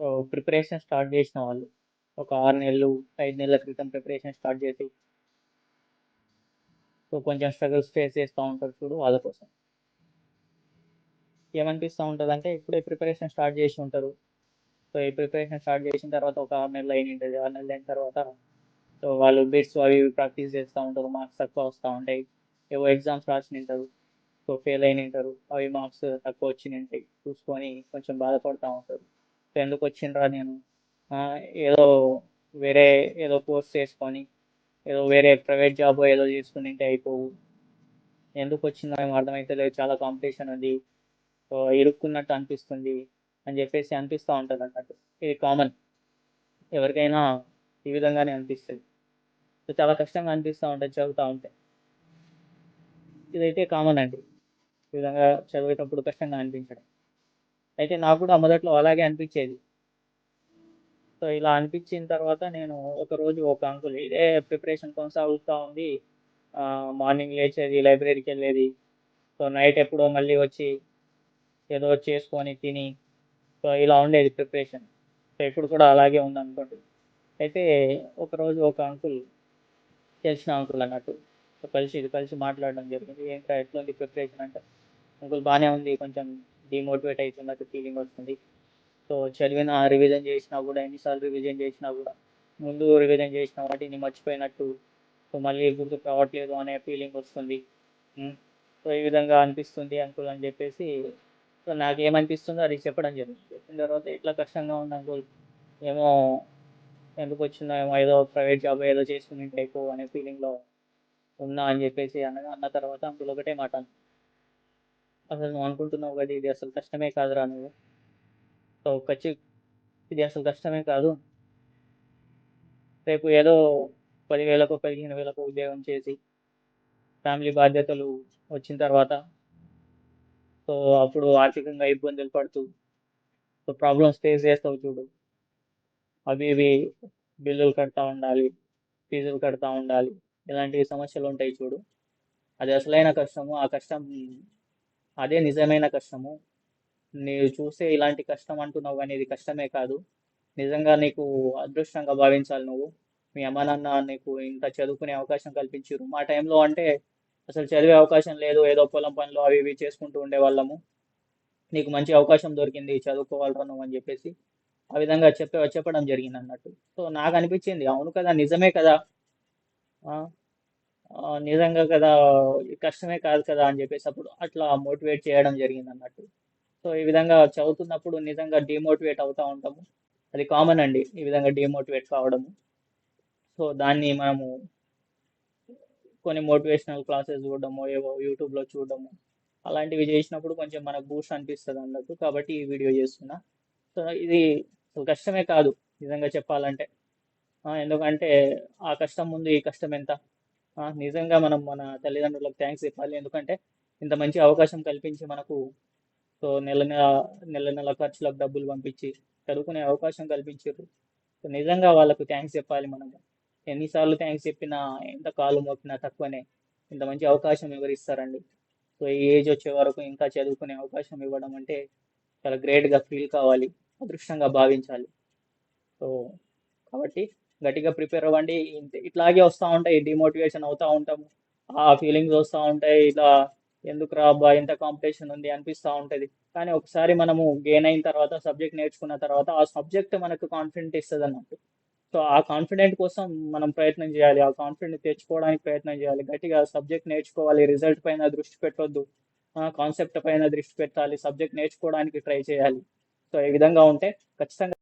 So preparation start చేసిన వాళ్ళు. ఒక ఆరు నెలలు ఐదు నెలల క్రితం ప్రిపరేషన్ స్టార్ట్ చేసి సో కొంచెం స్ట్రగుల్స్ ఫేస్ చేస్తూ ఉంటారు చూడు వాళ్ళ కోసం. ఏమనిపిస్తూ ఉంటుంది అంటే ఇప్పుడే ప్రిపరేషన్ స్టార్ట్ చేసి ఉంటారు. సో ఈ ప్రిపరేషన్ స్టార్ట్ చేసిన తర్వాత ఒక ఆరు నెలలు అయిన ఉంటుంది ఆరు నెలలు అయిన తర్వాత సో వాళ్ళు బిట్స్ అవి ఇవి ప్రాక్టీస్ చేస్తూ ఉంటారు. మార్క్స్ తక్కువ వస్తూ ఉంటాయి. ఏవో ఎగ్జామ్స్ రాసి ఉంటారు సో ఫెయిల్ అయిన ఉంటారు అవి మార్క్స్ తక్కువ వచ్చినాయి ఉంటాయి చూసుకొని కొంచెం బాధపడుతూ ఉంటారు. ఎందుకు వచ్చిండ్రా నేను ఏదో వేరే ఏదో కోర్స్ చేసుకొని ఏదో వేరే ప్రైవేట్ జాబ్ ఏదో చేసుకుంటే ఉంటే అయిపోవు. ఎందుకు వచ్చిందో ఏమో అర్థమైతే లేదు చాలా కాంపిటీషన్ ఉంది. ఇరుక్కున్నట్టు అనిపిస్తుంది అని చెప్పేసి అనిపిస్తూ ఉంటుంది అన్నట్టు. ఇది కామన్. ఎవరికైనా ఈ విధంగానే అనిపిస్తుంది. సో చాలా కష్టంగా అనిపిస్తూ ఉంటుంది చదువుతూ ఉంటే. ఇదైతే కామన్ అండి. ఈ విధంగా చదివేటప్పుడు కష్టంగా అనిపించడం. అయితే నాకు కూడా మొదట్లో అలాగే అనిపించేది. సో ఇలా అనిపించిన తర్వాత నేను ఒక రోజు ఒక అంకుల్ ఇదే ప్రిపరేషన్ కొనసాగుతూ ఉంది. మార్నింగ్ లేచేది లైబ్రరీకి వెళ్ళేది. సో నైట్ ఎప్పుడో మళ్ళీ వచ్చి ఏదో చేసుకొని తిని సో ఇలా ఉండేది ప్రిపరేషన్ సో ఇప్పుడు కూడా అలాగే ఉంది అనుకోండి అయితే ఒకరోజు ఒక అంకుల్ తెలిసిన అంకుల్ అన్నట్టు సో కలిసి ఇది కలిసి మాట్లాడడం జరిగింది. ఏంటో ఎట్లుంది ప్రిపరేషన్ అంటే అంకుల్ బాగానే ఉంది కొంచెం డిమోటివేట్ అవుతున్నట్టు ఫీలింగ్ వస్తుంది. సో చదివిన రివిజన్ చేసినా కూడా ఎన్నిసార్లు రివిజన్ చేసినా కూడా ముందు రివిజన్ చేసిన వాటిని మర్చిపోయినట్టు సో మళ్ళీ గుర్తుకు రావట్లేదు అనే ఫీలింగ్ వస్తుంది. సో ఈ విధంగా అనిపిస్తుంది అంకుల్ అని చెప్పేసి సో నాకు ఏమనిపిస్తుందో అది చెప్పడం జరిగింది చెప్పిన తర్వాత ఇట్లా కష్టంగా ఉంది అంకుల్ ఏమో ఎందుకు వచ్చిందో ఏమో ఏదో ప్రైవేట్ జాబ్ ఏదో చేసుకుని టైపు ఎక్కువ అనే ఫీలింగ్లో ఉన్నా అని చెప్పేసి అనగా అన్న తర్వాత అంకుల్ ఒకటే మాట అసలు నువ్వు అనుకుంటున్నావు కదా ఇది అసలు కష్టమే కాదురా నువ్వు. సో ఖచ్చి ఇది అసలు కష్టమే కాదు. రేపు ఏదో పదివేలకు పదిహేను వేలకు ఉద్యోగం చేసి ఫ్యామిలీ బాధ్యతలు వచ్చిన తర్వాత సో అప్పుడు ఆర్థికంగా ఇబ్బందులు పడుతూ సో ప్రాబ్లమ్స్ ఫేస్ చేస్తావు చూడు. అవి ఇవి బిల్లులు కడతా ఉండాలి ఫీజులు కడతా ఉండాలి ఇలాంటి సమస్యలు ఉంటాయి చూడు. అది అసలైన కష్టము. ఆ కష్టం అదే నిజమైన కష్టము. నీవు చూసే ఇలాంటి కష్టం అంటున్నావు కానీ ఇది కష్టమే కాదు. నిజంగా నీకు అదృష్టంగా భావించాలి నువ్వు. మీ అమ్మ నాన్న నీకు ఇంత చదువుకునే అవకాశం కల్పించారు మా టైంలో అంటే అసలు చదివే అవకాశం లేదు. ఏదో పొలం పనులు అవి ఇవి చేసుకుంటూ ఉండేవాళ్ళము నీకు మంచి అవకాశం దొరికింది చదువుకోవాలరా నువ్వు అని చెప్పేసి ఆ విధంగా చెప్పే చెప్పడం జరిగింది అన్నట్టు సో నాకు అనిపించింది అవును కదా నిజమే కదా. నిజంగా కదా కష్టమే కాదు కదా అని చెప్పేసి అప్పుడు అట్లా మోటివేట్ చేయడం జరిగింది అన్నట్టు సో ఈ విధంగా చదువుతున్నప్పుడు నిజంగా డిమోటివేట్ అవుతూ ఉంటాము. అది కామన్ అండి ఈ విధంగా డిమోటివేట్ కావడము. సో దాన్ని మనము కొన్ని మోటివేషనల్ క్లాసెస్ చూడడము ఏవో యూట్యూబ్లో చూడడము అలాంటివి చేసినప్పుడు కొంచెం మనకు బూస్ట్ అనిపిస్తుంది అన్నట్టు కాబట్టి ఈ వీడియో చేస్తున్నా. సో ఇది కష్టమే కాదు నిజంగా చెప్పాలంటే. ఎందుకంటే ఆ కష్టం ముందు ఈ కష్టం ఎంత? నిజంగా మనం మన తల్లిదండ్రులకు థ్యాంక్స్ చెప్పాలి. ఎందుకంటే ఇంత మంచి అవకాశం కల్పించి మనకు సో నెల నెల నెల నెల ఖర్చులకు డబ్బులు పంపించి చదువుకునే అవకాశం కల్పించారు సో నిజంగా వాళ్ళకు థ్యాంక్స్ చెప్పాలి మనం. ఎన్నిసార్లు థ్యాంక్స్ చెప్పినా ఎంత కాలు మోపినా తక్కువనే. ఇంత మంచి అవకాశం ఎవరు ఇస్తారండి సో ఈ ఏజ్ వచ్చే వరకు ఇంకా చదువుకునే అవకాశం ఇవ్వడం అంటే చాలా గ్రేట్గా ఫీల్ కావాలి అదృష్టంగా భావించాలి. సో కాబట్టి గట్టిగా ప్రిపేర్ అవ్వండి. ఇంత- ఇట్లాగే వస్తూ ఉంటాయి. డిమోటివేషన్ అవుతూ ఉంటాము. ఆ ఫీలింగ్స్ వస్తూ ఉంటాయి. ఇలా ఎందుకు రా అబ్బా ఇంత కాంపిటీషన్ ఉంది అనిపిస్తూ ఉంటుంది. కానీ ఒకసారి మనము గెయిన్ అయిన తర్వాత సబ్జెక్ట్ నేర్చుకున్న తర్వాత ఆ సబ్జెక్ట్ మనకు కాన్ఫిడెంట్ ఇస్తుంది అన్నట్టు. సో ఆ కాన్ఫిడెంట్ కోసం మనం ప్రయత్నం చేయాలి. ఆ కాన్ఫిడెంట్ తెచ్చుకోవడానికి ప్రయత్నం చేయాలి. గట్టిగా సబ్జెక్ట్ నేర్చుకోవాలి. రిజల్ట్ పైన దృష్టి పెట్టొద్దు. కాన్సెప్ట్ పైన దృష్టి పెట్టాలి. సబ్జెక్ట్ నేర్చుకోవడానికి ట్రై చేయాలి. సో ఈ విధంగా ఉంటే ఖచ్చితంగా